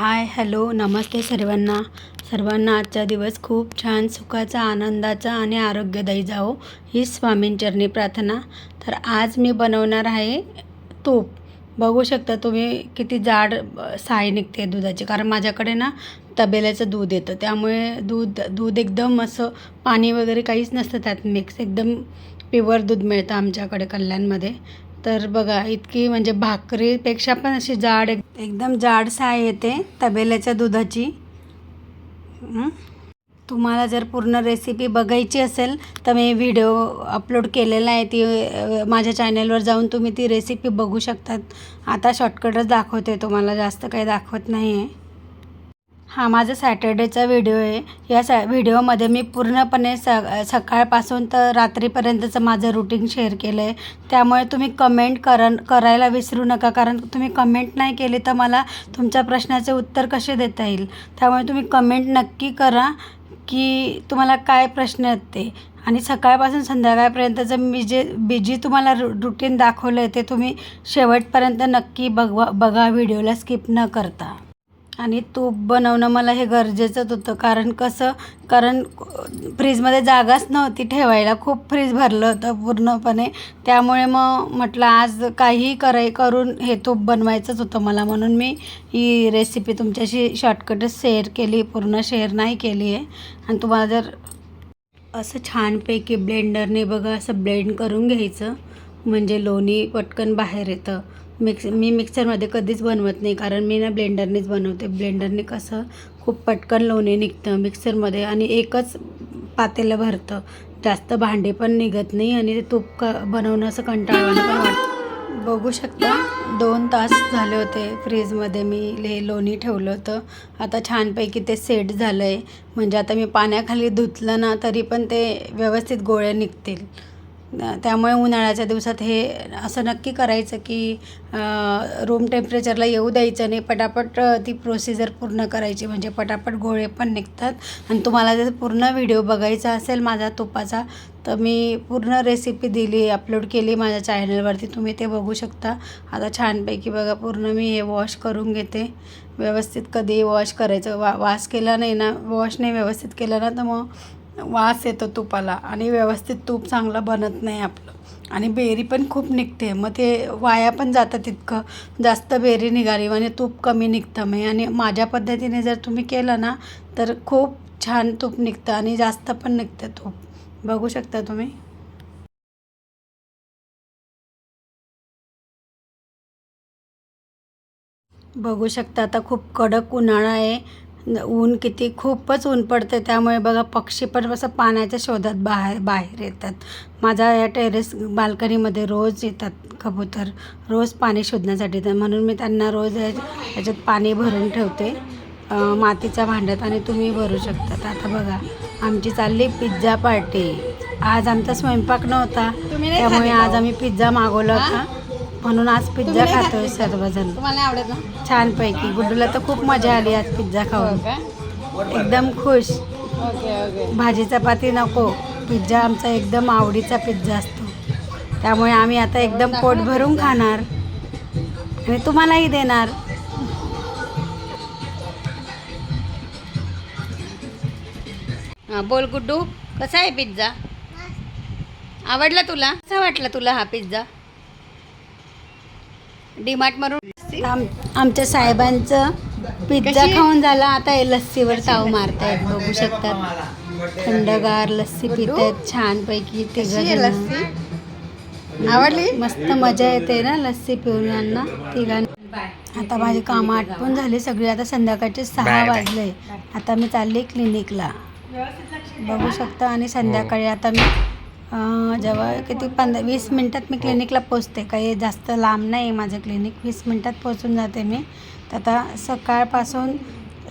Hi hello नमस्ते सर्वांना. सर्वांना आजचा दिवस खूप छान सुखाचा आनंदाचा आणि आरोग्यदायी जावो ही स्वामींचरणी प्रार्थना. तर आज मी बनवणार आहे तूप. बघू शकता तुम्ही किती जाड साय निघते दुधाची. कारण माझ्याकडे ना तबेल्याचं दूध येतं. त्यामुळे दूध दूध एकदम असं पाणी वगैरे काहीच नसतं त्यात मिक्स एकदम प्युअर दूध मिळतं आमच्याकडे कल्याणमध्ये. तर बघा इतकी म्हणजे भाकरीपेक्षा पण अशी जाड एक- एकदम जाड साय येते तबेल्याच्या दुधाची. तुम्हाला जर पूर्ण रेसिपी बघायची असेल तर मी व्हिडिओ अपलोड केलेला आहे. ती माझ्या चॅनलवर जाऊन तुम्ही ती रेसिपी बघू शकतात. आता शॉर्टकटच दाखवते तुम्हाला जास्त काही दाखवत नाही आहे हा माझा सॅटर्डेचा व्हिडिओ आहे. या सॅ व्हिडिओमध्ये मी पूर्णपणे स सकाळपासून तर रात्रीपर्यंतचं माझं रुटीन शेअर केलं आहे त्यामुळे तुम्ही कमेंट करन करायला विसरू नका कारण तुम्ही कमेंट नाही केली तर मला तुमच्या प्रश्नाचे उत्तर कसे देता येईल? त्यामुळे तुम्ही कमेंट नक्की करा की तुम्हाला काय प्रश्न आहेत ते. आणि सकाळपासून संध्याकाळपर्यंतचं मी जे बी जी तुम्हाला रु रुटीन दाखवलं आहे ते तुम्ही शेवटपर्यंत नक्की बघवा बघा व्हिडिओला स्किप न करता. आणि तूप बनवणं मला हे गरजेचंच होतं. कारण कसं कारण फ्रीजमध्ये जागाच नव्हती ठेवायला. खूप फ्रीज भरलं होतं पूर्णपणे. त्यामुळे मग म्हटलं आज काहीही कराय करून हे तूप बनवायचंच होतं मला. म्हणून मी ही रेसिपी तुमच्याशी शॉर्टकटच शेअर केली पूर्ण शेअर नाही केली आहे. आणि तुम्हाला जर असं छानपैकी ब्लेंडरने बघा असं ब्लेंड करून घ्यायचं. म्हणजे लोणी पटकन बाहेर येतं. मिक्स मी मिक्सरमध्ये कधीच बनवत नाही कारण मी ना ब्लेंडरनेच बनवते. ब्लेंडरने कसं खूप पटकन लोणी निघतं मिक्सरमध्ये आणि एकच पातेलं भरतं. जास्त भांडे पण निघत नाही आणि ते तूप क बनवणं असं कंटाळवाणं पण वाटतं बघू शकता दोन तास झाले होते फ्रीजमध्ये मी ले लोणी ठेवलं होतं. आता छानपैकी ते सेट झालं आहे म्हणजे आता मी पाण्याखाली धुतलं ना तरी पण ते व्यवस्थित गोळ्या निघतील. त्यामुळे उन्हाळ्याच्या दिवसात हे असं नक्की करायचं की रूम टेम्परेचरला येऊ द्यायचं नाही पटापट ती प्रोसिजर पूर्ण करायची. म्हणजे पटापट गोळे पण निघतात. आणि तुम्हाला जर पूर्ण व्हिडिओ बघायचा असेल माझा तुपाचा तर मी पूर्ण रेसिपी दिली अपलोड केली माझ्या चॅनलवरती तुम्ही ते बघू शकता. आता छानपैकी बघा पूर्ण मी हे वॉश करून घेते. व्यवस्थित कधी वॉश करायचं? वा वास केला नाही ना वॉश नाही व्यवस्थित केलं ना तर मग वास येतो तुपाला आणि व्यवस्थित तूप चांगलं बनत नाही आपलं. आणि बेरी पण खूप निघते. मग ते वाया पण जातं तितकं. जास्त बेरी निघाली म्हणजे तूप कमी निघतं. मग आणि माझ्या पद्धतीने जर तुम्ही केलं ना तर खूप छान तूप निघतं आणि जास्त पण निघतं तूप. बघू शकता तुम्ही? बघू शकता आता खूप कडक उन्हाळा आहे. ऊन किती खूपच ऊन पडते त्यामुळे बघा पक्षी पण असं पाण्याच्या शोधात बाहेर बाहेर येतात. माझ्या या टेरेस बाल्कनीमध्ये रोज येतात कबूतर रोज पाणी शोधण्यासाठी. तर म्हणून मी त्यांना रोज याच्यात पाणी भरून ठेवते मातीच्या भांड्यात आणि तुम्ही भरू शकता तर आता बघा आमची चालली पिझ्झा पार्टी आज आमचा स्वयंपाक नव्हता त्यामुळे आज आम्ही पिझ्झा मागवला होता. म्हणून आज पिझ्झा खातोय सर्वजण. तुम्हाला आवडत ना? छानपैकी. गुड्डूला तर खूप मजा आली आज पिझ्झा खाऊन. एकदम खुश. भाजी चपाती नको. पिझ्झा आमचा एकदम आवडीचा पिझ्झा असतो. त्यामुळे आम्ही आता एकदम पोट भरून खाणार. आणि तुम्हालाही देणार. बोल गुड्डू. कसा आहे पिझ्झा आवडला तुला? कसा वाटला तुला हा पिझ्झा डीमार्ट मरून आम आमच्या साहेबांचं पिझ्झा? खाऊन झाला. आता हे लस्सीवर ताव मारतायत बघू शकतात. थंडगार लस्सी पितायत छानपैकी ते लस्सी? आवडली? मस्त मजा येते ना लस्सी पिऊन यांना तिघांना. आता माझी कामं आटपून झाली सगळी. आता संध्याकाळचे सहा वाजले. आता मी चालली क्लिनिकला. बघू शकता आणि संध्याकाळी आता मी अं, जेव्हा किती पंधरा वीस मिनटात मी क्लिनिकला पोचते. काही जास्त लांब नाही माझं क्लिनिक वीस मिनटात पोचून जाते मी. तर आता सकाळपासून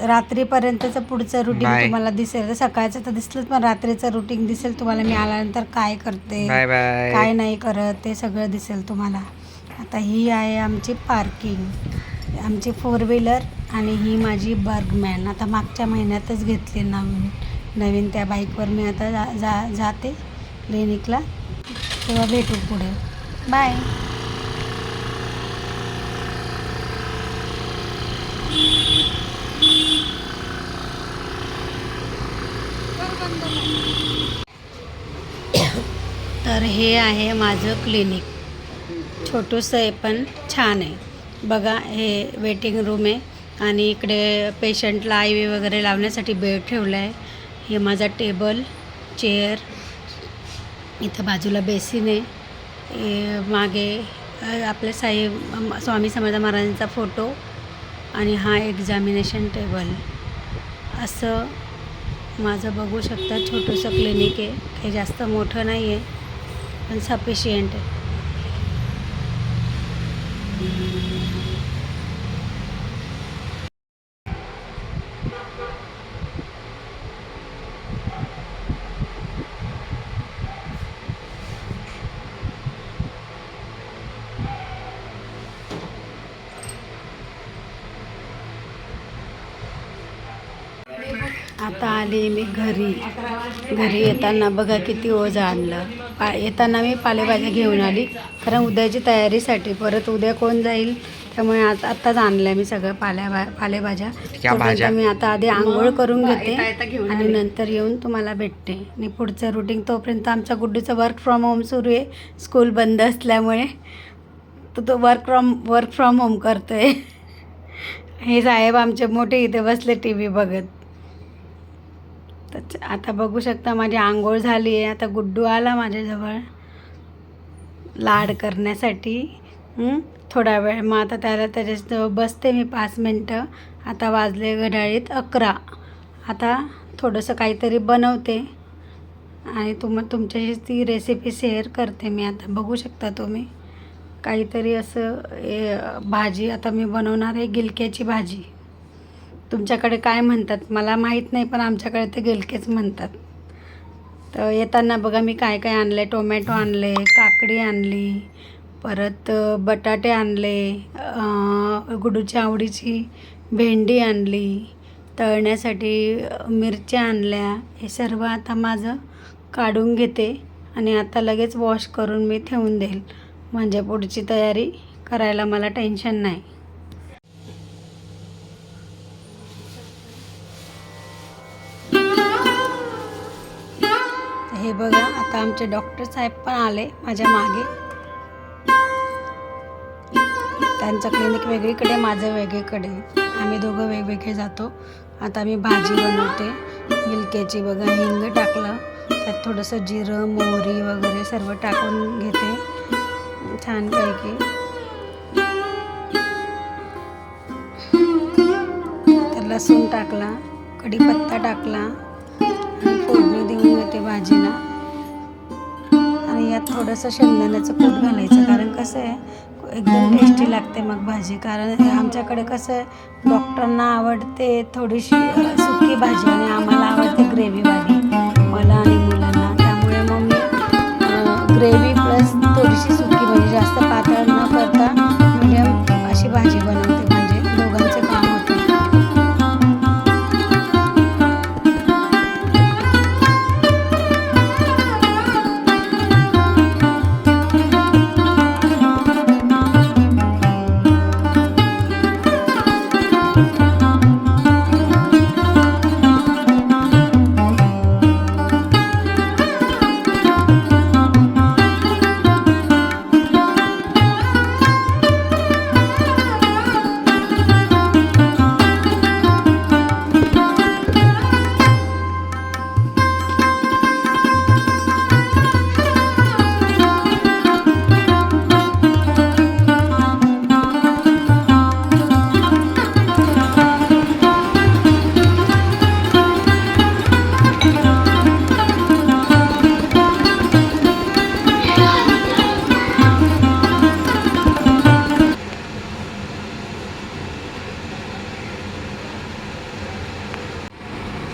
रात्रीपर्यंतचं पुढचं रुटीन तुम्हाला दिसेल. तर सकाळचं तर दिसलंच पण रात्रीचं रुटीन दिसेल तुम्हाला. मी आल्यानंतर काय करते बाय बाय. काय नाही करत ते सगळं दिसेल तुम्हाला. आता ही आहे आमची पार्किंग आमची फोर व्हीलर आणि ही माझी बर्गमॅन आता मागच्या महिन्यातच घेतली नवीन. नवीन त्या बाईकवर मी आता जा जा जाते. क्लिनिकला. तेव्हा भेटू पुढे. बाय. तर हे आहे माझं क्लिनिक. छोटूसं आहे पण छान आहे. बघा हे वेटिंग रूम आहे आणि इकडे पेशंटला आय व्ही वगैरे लावण्यासाठी बेड ठेवला आहे हे माझा टेबल चेअर इथं बाजूला बेसिन आहे मागे आपले साई स्वामी समर्थ महाराजांचा फोटो आणि हा एक्झामिनेशन टेबल असं माझं बघू शकता. छोटंसं क्लिनिक आहे. काही जास्त मोठं नाही आहे पण सफिशियंट आहे. आता आले मी घरी. घरी येताना बघा किती ओझं आणलं. पा येताना मी पालेभाज्या घेऊन आली. कारण उद्याची तयारीसाठी परत उद्या कोण जाईल? त्यामुळे आता आत्ताच आणलं मी सगळं पाल्या पालेभाज्या. मी आता आधी आंघोळ करून घेते आणि नंतर येऊन तुम्हाला भेटते. आणि पुढचं रुटीन तोपर्यंत आमच्या गुड्डूचं वर्क फ्रॉम होम सुरू आहे. स्कूल बंद असल्यामुळे तो तो work from work from home करतोय. हे साहेब आमचे मोठे इथे बसले टी व्ही बघत. तर आता बघू शकता माझी आंघोळ झाली आहे. आता गुड्डू आला माझ्याजवळ. लाड करण्यासाठी. थोडा वेळ. मग आता त्याला त्याच्याजवळ बसते मी पाच मिनटं. आता वाजले घड्याळीत अकरा. आता थोडंसं काहीतरी बनवते. आणि तुम तुमच्याशी ती रेसिपी शेअर करते मी आता. बघू शकता तुम्ही. काहीतरी असं ए, भाजी. आता मी बनवणार आहे गिलक्याची भाजी. तुमच्याकडे काय म्हणतात? मला माहीत नाही पण आमच्याकडे ते गिलकेच म्हणतात. तर येताना बघा मी काय काय आणलं? आहे टोमॅटो आणले काकडी आणली परत बटाटे आणले गुडूच्या आवडीची भेंडी आणली तळण्यासाठी मिरच्या आणल्या. हे सर्व आता माझं काढून घेते आणि आता लगेच वॉश करून मी ठेवून देईल. म्हणजे पुढची तयारी करायला मला टेन्शन नाही. आता आमचे डॉक्टर साहेब पण आले माझ्या मागे. त्यांचं क्लिनिक वेगळीकडे माझं वेगळीकडे. आम्ही दोघं वेगवेगळे जातो. आता मी भाजी बनवते गिलक्याची बघा हिंग टाकलं. त्यात थोडंसं जिरं मोहरी वगैरे सर्व टाकून घेते. छानपैकी तर लसूण टाकला कढीपत्ता टाकला. थोडंसं शेंगदाण्याचं कूट घालायचं. कारण कसं आहे एकदम टेस्टी लागते मग भाजी. कारण आमच्याकडे कसं आहे डॉक्टरांना आवडते थोडीशी सुकी भाजी आणि आम्हाला आवडते ग्रेव्हीवाली मला आणि मुलांना. त्यामुळे मग मी ग्रेव्ही प्लस थोडीशी सुकी म्हणजे जास्त पातळ न करता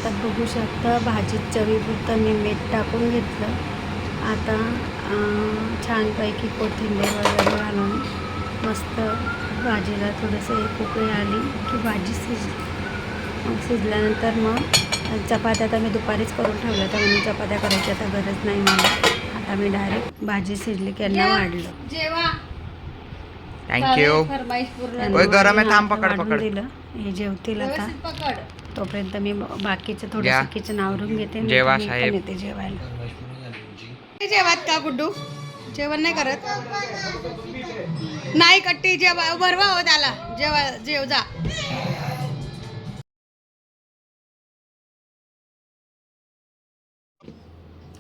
तर बघू शकता भाजीत चवीपुरतं मी मीठ टाकून घेतलं. आता छानपैकी कोथिंबीर वगैरे घालून मस्त भाजीला थोडंसं एक उकळी आली की भाजी शिजली. मग शिजल्यानंतर मग चपात्या तर मी दुपारीच करून ठेवल्या तर म्हणून चपात्या करायची आता गरज नाही मला. आता मी डायरेक्ट भाजी शिजली की यांना वाढलं. जेवा. थँक्यू गरम आहे, थांब, पकड, पकड. दिलं. हे जेवतील आता. तोपर्यंत मी बाकीचं. थोडंसं किचन आवरून घेते जेवा, साहेब. येते जेवायला. जेवत का गुड्डू जेवण नाही करत? नाही कट्टी जेवा भरवा हो त्याला. जेवा जेव जा.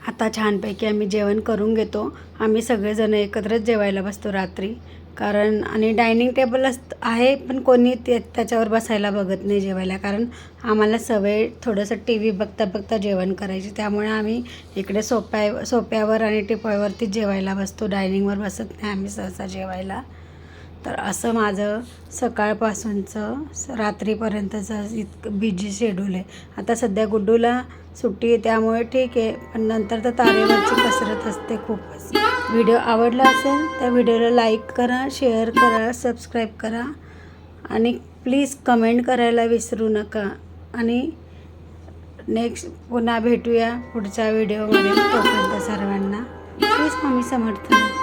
आता छानपैकी आम्ही जेवण करून घेतो. आम्ही सगळेजण एकत्रच जेवायला बसतो रात्री. कारण आणि डायनिंग टेबल अस आहे पण कोणी ते त्याच्यावर बसायला बघत नाही जेवायला. कारण आम्हाला सवय थोडंसं टी व्ही बघता बघता जेवण करायची. त्यामुळे आम्ही इकडे सोप्या सोप्यावर आणि टिपळ्यावरती जेवायला बसतो. डायनिंगवर बसत नाही आम्ही सहसा जेवायला. तर असं माझं सकाळपासूनचं रात्रीपर्यंतचं इतकं बिझी शेड्यूल आहे. आता सध्या गुड्डूला सुट्टी आहे त्यामुळे ठीक आहे. पण नंतर तर तारेवरची कसरत असते खूपच. व्हिडिओ आवडला असेल तर व्हिडिओला लाईक करा शेअर करा सबस्क्राईब करा आणि प्लीज कमेंट करायला विसरू नका. आणि नेक्स्ट पुन्हा भेटूया पुढच्या व्हिडिओमध्ये. तोपर्यंत सर्वांना प्लीज मम्मी समर्थन